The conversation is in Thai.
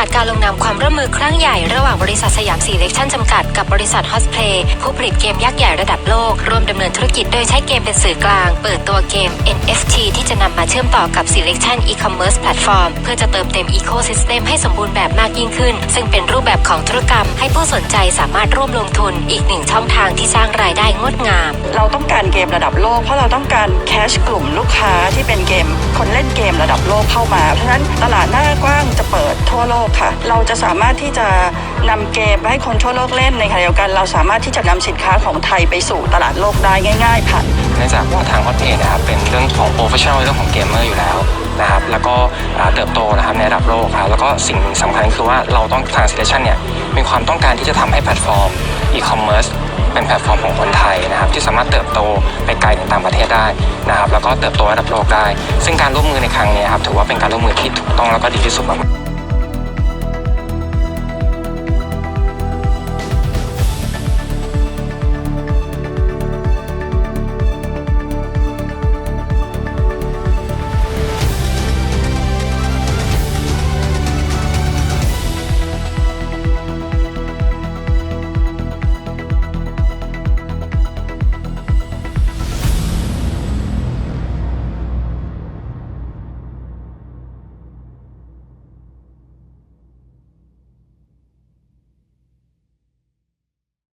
าศการลงนามความร่วมมือครั้งใหญ่ระหว่างบริษัทสยามซีเล็กชั่นจำกัดกับบริษัทฮอสเพลย์ผู้ผลิตเกมยักษ์ใหญ่ระดับโลก ร่วมดำเนินธุรกิจโดยใช้เกมเป็นสื่อกลาง เปิดตัวเกม NFT ที่จะนำมาเชื่อมต่อกับ Selection E-commerce Platform เพื่อจะเติมเต็ม Ecosystem ให้สมบูรณ์แบบมากยิ่งขึ้น ซึ่งเป็นรูปแบบของธุรกรรม ให้ผู้สนใจสามารถร่วมลงทุนอีกหนึ่งช่องทางที่สร้างรายได้งดงาม เราต้องการเกมระดับโลก เพราะเราต้องการแคชกลุ่มลูกค้าที่เป็นเกม คนเล่นเกมระดับโลกเข้ามาเพราะฉะนั้นตลาดหน้ากว้างจะเปิด ทั่วโลกค่ะ เราจะสามารถที่จะนำเกมให้คนทั่วโลกเล่นในขณะเดียวกัน เราสามารถที่จะนำสินค้าของไทยไปสู่ตลาดโลกได้ง่ายๆผ่านเนื่องจากว่าทางฮอตเพย์นะครับเป็นเรื่องของโปรเฟชชั่นอลเรื่องของเกมเมอร์อยู่แล้วนะครับแล้วก็เติบโตนะครับในระดับโลกครับแล้วก็สิ่งสำคัญคือว่าเราต้องทางซิเลชันเนี่ยมีความต้องการที่จะทำให้แพลตฟอร์มอีคอมเมิร์ซเป็นแพลตฟอร์มของคนไทยนะครับที่สามารถเติบโตไปไกลถึงต่างประเทศได้นะครับแล้วก็เติบโตระดับโลกได้ ซึ่งการร่วมมือในครั้งนี้ครับถือว่าเป็นการร่วมมือที่ถูกต้องแล้วก็ดีที่สุดมาก